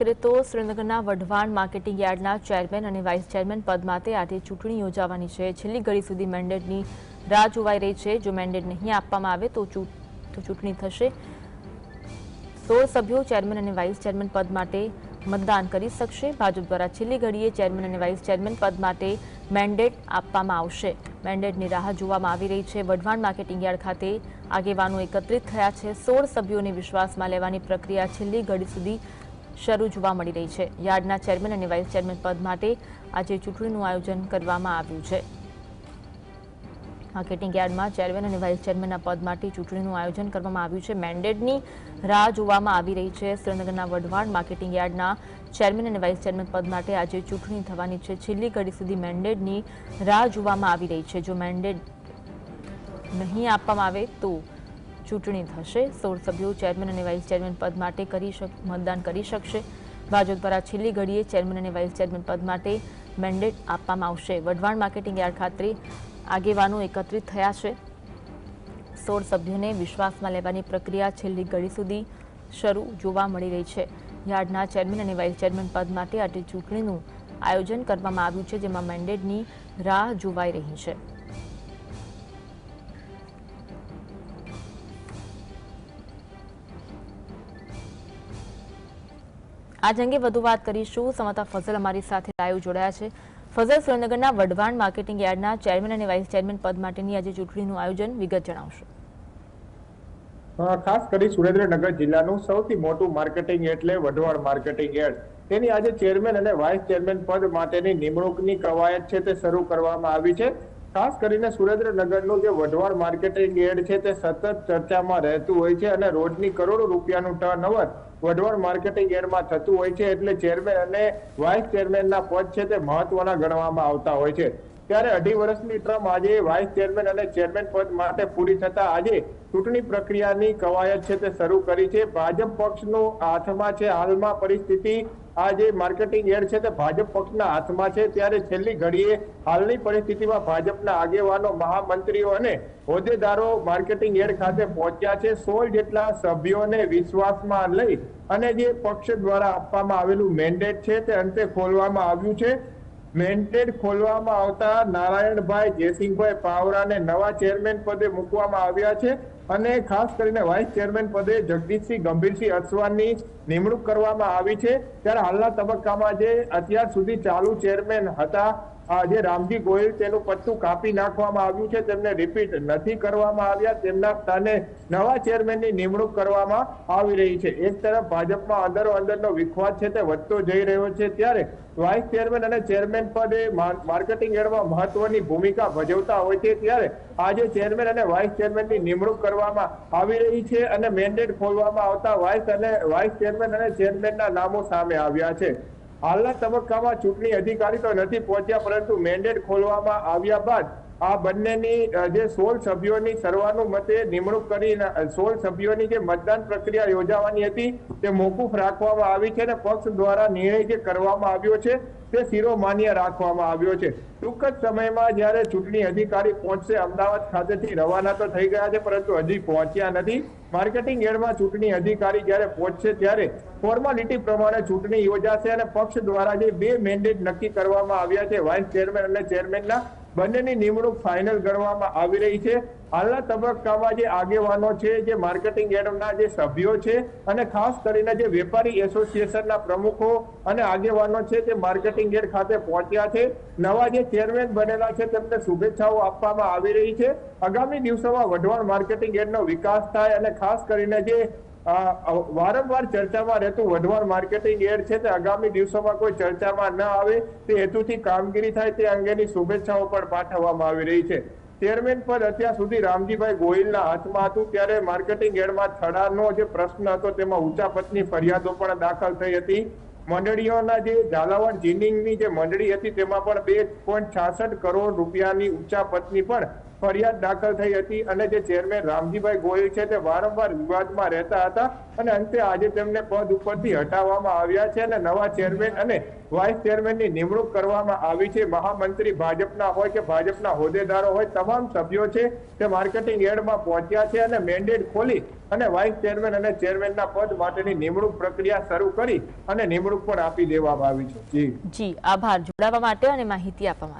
કરીએ તો સુરેન્દ્રનગરના વઢવાણ માર્કેટિંગ યાર્ડના ચેરમેન અને વાઇસ ચેરમેન પદ માટે આજે ચૂંટણી યોજાવાની છે. છેલ્લી ઘડી સુધી મેન્ડેટની રાહ જોવાઈ રહી છે. જો મેન્ડેટ નહીં આપવામાં આવે તો ચૂંટણી થશે. સોળ સભ્યો ચેરમેન અને વાઇસ ચેરમેન પદ માટે મતદાન કરી શકશે. ભાજપ દ્વારા છેલ્લી ઘડીએ ચેરમેન અને વાઇસ ચેરમેન પદ માટે મેન્ડેટ આપવામાં આવશે. મેન્ડેટની રાહ જોવામાં આવી રહી છે. વઢવાણ માર્કેટિંગ યાર્ડ ખાતે આગેવાનો એકત્રિત થયા છે. સોળ સભ્યોને વિશ્વાસમાં લેવાની પ્રક્રિયા છેલ્લી ઘડી સુધી શરૂ જોવા મળી રહી છે. યાર્ડના ચેરમેન અને વાઇસ ચેરમેન પદ માટે આજે ચૂંટણીનું આયોજન કરવામાં આવ્યું છે. માર્કેટિંગ યાર્ડમાં ચેરમેન અને વાઇસ ચેરમેનના પદ માટે ચૂંટણીનું આયોજન કરવામાં આવ્યું છે. મેન્ડેટની રાહ જોવામાં આવી રહી છે. સુરેન્દ્રનગરના વઢવાણ માર્કેટિંગ યાર્ડના ચેરમેન અને વાઇસ ચેરમેન પદ માટે આજે ચૂંટણી થવાની છે. છેલ્લી ઘડી સુધી મેન્ડેટની રાહ જોવામાં આવી રહી છે. જો મેન્ડેટ નહીં આપવામાં આવે તો ચૂંટણી થશે. સોળ સભ્યો ચેરમેન અને વાઇસ ચેરમેન પદ માટે કરી મતદાન કરી શકશે. ભાજપ દ્વારા છેલ્લી ઘડીએ ચેરમેન અને વાઇસ ચેરમેન પદ માટે મેન્ડેટ આપવામાં આવશે. વઢવાણ માર્કેટિંગ યાર્ડ ખાતે આગેવાનો એકત્રિત થયા છે. સોળ સભ્યોને વિશ્વાસમાં લેવાની પ્રક્રિયા છેલ્લી ઘડી સુધી શરૂ જોવા મળી રહી છે. યાર્ડના ચેરમેન અને વાઇસ ચેરમેન પદ માટે આજે ચૂંટણીનું આયોજન કરવામાં આવ્યું છે, જેમાં મેન્ડેટની રાહ જોવાઈ રહી છે. આજ અંગે વધુ વાત કરીશું. સમાતા ફઝલ અમારી સાથે લાઈવ જોડાયા છે. ફઝલ સુરેન્દ્રનગરના વઢવાણ માર્કેટિંગ યાર્ડના ચેરમેન અને વાઇસ ચેરમેન પદ માટેની આજે ચૂંટણીનું આયોજન વિગત જણાવશો. ખાસ કરી સુરેન્દ્રનગર જિલ્લાનું સૌથી મોટું માર્કેટિંગ એટલે વઢવાણ માર્કેટિંગ યાર્ડ. તેની આજે ચેરમેન અને વાઇસ ચેરમેન પદ માટેની નિમણૂકની કવાયત છે તે શરૂ કરવામાં આવી છે. ખાસ કરીને સુરેન્દ્રનગરનું જે વઢવાણ માર્કેટિંગ યાર્ડ છે તે સતત ચર્ચામાં રહેતું હોય છે અને રોજની કરોડો રૂપિયાનું ટર્નઓવર વઢવાણ માર્કેટિંગ યાર્ડમાં થતું હોય છે એટલે ચેરમેન અને વાઇસ ચેરમેનના પદ છે તે મહત્વના ગણવામાં આવતા હોય છે. ત્યારે અઢી વર્ષની ટ્રમ આજે વાઇસ ચેરમેન અને ચેરમેન પદ માટે પૂરી થતા આજે ચૂંટણી પ્રક્રિયાની કવાયત છે તે શરૂ કરી છે. ભાજપ પક્ષનું હાથમાં છે, હાલમાં પરિસ્થિતિ આ જે માર્કેટિંગ એડ છે તે ભાજપ પક્ષના હાથમાં છે. ત્યારે છેલ્લી ઘડીએ હાલની પરિસ્થિતિમાં ભાજપના આગેવાનો, મહામંત્રીઓ અને હોદ્દેદારો માર્કેટિંગ એડ ખાતે પહોંચ્યા છે. સોળ જેટલા સભ્યોને વિશ્વાસમાં લઈ અને જે પક્ષ દ્વારા આપવામાં આવેલું મેન્ડેટ છે તે અંતે ખોલવામાં આવ્યું છે. મેન્ડેટ ખોલવામાં આવતા નારાયણભાઈ જયસિંહભાઈ પાવરાને નવા ચેરમેન પદે મૂકવામાં આવ્યા છે અને ખાસ કરીને વાઇસ ચેરમેન પદે જગદીશસિંહ ગંભીરસિંહ અસવાનની નિમણૂક કરવામાં આવી છે. ત્યારે હાલના તબક્કામાં જે અત્યાર સુધી ચાલુ ચેરમેન હતા જે રામજી ગોયલ તેનું પત્તું કાપી નાખવામાં આવ્યું છે, તેમને રિપીટ નથી કરવામાં આવ્યા. તેમના સ્થાને નવા ચેરમેનની નિમણૂક કરવામાં આવી રહી છે. એક તરફ ભાજપમાં અંદરો અંદરનો વિખવાદ છે, તે વધતો જઈ રહ્યો છે. ત્યારે વાઇસ ચેરમેન અને ચેરમેન પદ માર્કેટિંગ એડમાં મહત્વની ભૂમિકા ભજવતા હોય છે. ત્યારે આજે ચેરમેન અને વાઇસ ચેરમેનની નિમણૂક કરવામાં આવી રહી છે અને મેન્ડેટ ખોલવામાં આવતા વાઇસ અને વાઇસ ચેરમેન અને ચેરમેનના નામો સામે આવ્યા છે. હાલના તબક્કામાં ચૂંટણી અધિકારી તો નથી પહોંચ્યા પરંતુ મેન્ડેટ ખોલવામાં આવ્યા બાદ આ બંનેની જે સોળ સભ્યોની સર્વાનુમતે નિમણૂક કરી સોળ સભ્યોની જે મતદાન પ્રક્રિયા યોજાવાની હતી, તે મોકૂફ રાખવામાં આવી છે અને પક્ષ દ્વારા નિર્ણય જે કરવામાં આવ્યો છે, તે શિરોમાન્ય રાખવામાં આવ્યો છે. ટૂંક જ સમયમાં જ્યારે ચૂંટણી અધિકારી પહોંચશે, અમદાવાદ ખાતેથી રવાના તો થઈ ગયા છે, પરંતુ હજી પહોંચ્યા નથી. માર્કેટિંગ એડમાં ચૂંટણી અધિકારી જ્યારે પહોંચશે ત્યારે ફોર્માલિટી પ્રમાણે ચૂંટણી યોજાશે અને પક્ષ દ્વારા જે બે મેન્ડેટ નક્કી કરવામાં આવ્યા છે, વાઇસ ચેરમેન અને ચેરમેનના બંનેની નિમણૂક ફાઇનલ ગણવામાં આવી રહી છે. હાલના તબક્કામાં જે આગેવાનો છે, જે માર્કેટિંગ એડમના જે સભ્યો છે અને ખાસ કરીને જે વેપારી એસોસિએશનના પ્રમુખો અને આગેવાનો છે તે માર્કેટિંગ એડ ખાતે પહોંચ્યા છે. નવા જે ચેરમેન બનેલા છે, તેમને શુભેચ્છાઓ આપવામાં આવી રહી છે. આગામી દિવસોમાં વઢવાણ માર્કેટિંગ એડનો વિકાસ થાય અને ખાસ કરીને જે વારંવાર ચર્ચામાં રહેતું વઢવાણ માર્કેટિંગ એડ છે તે આગામી દિવસોમાં કોઈ ચર્ચામાં ન આવે, તે હેતુથી કામગીરી થાય તે અંગેની શુભેચ્છાઓ પણ પાઠવવામાં આવી રહી છે. ચેરમેન પદ અત્યાર સુધી રામજીભાઈ ગોહિલના હાથમાં હતું, ત્યારે માર્કેટિંગ એડમાં થડાનો જે પ્રશ્ન હતો તેમાં ઊંચા પતની ફરિયાદો પણ દાખલ થઈ હતી. મંડળીઓના જે ઝાલાવાડ જીનિંગની જે મંડળી હતી તેમાં પણ બે પોઈન્ટ છાસઠ કરોડ રૂપિયાની ઊંચા પતની પણ ફરિયાદ દાખલ થઈ હતી અને જે ચેરમેન રામજીભાઈ ગોયલ છે તે વારંવાર વિવાદમાં રહેતા હતા અને અંતે આજે તેમને પદ ઉપરથી હટાવવામાં આવ્યા છે અને નવા ચેરમેન અને વાઇસ ચેરમેનની નિમણૂક કરવામાં આવી છે. મહામંત્રી ભાજપના હોય કે ભાજપના હોદ્દેદારો હોય, તમામ સભ્યો છે તે માર્કેટિંગ એડમાં પહોંચ્યા છે અને મેન્ડેટ ખોલી અને વાઇસ ચેરમેન અને ચેરમેનના પદ માટેની નિમણૂક પ્રક્રિયા શરૂ કરી અને નિમણૂક પણ આપી દેવામાં આવી છે. જી. જી, આભાર. જોડાવા માટે અને માહિતી આપવા માટે.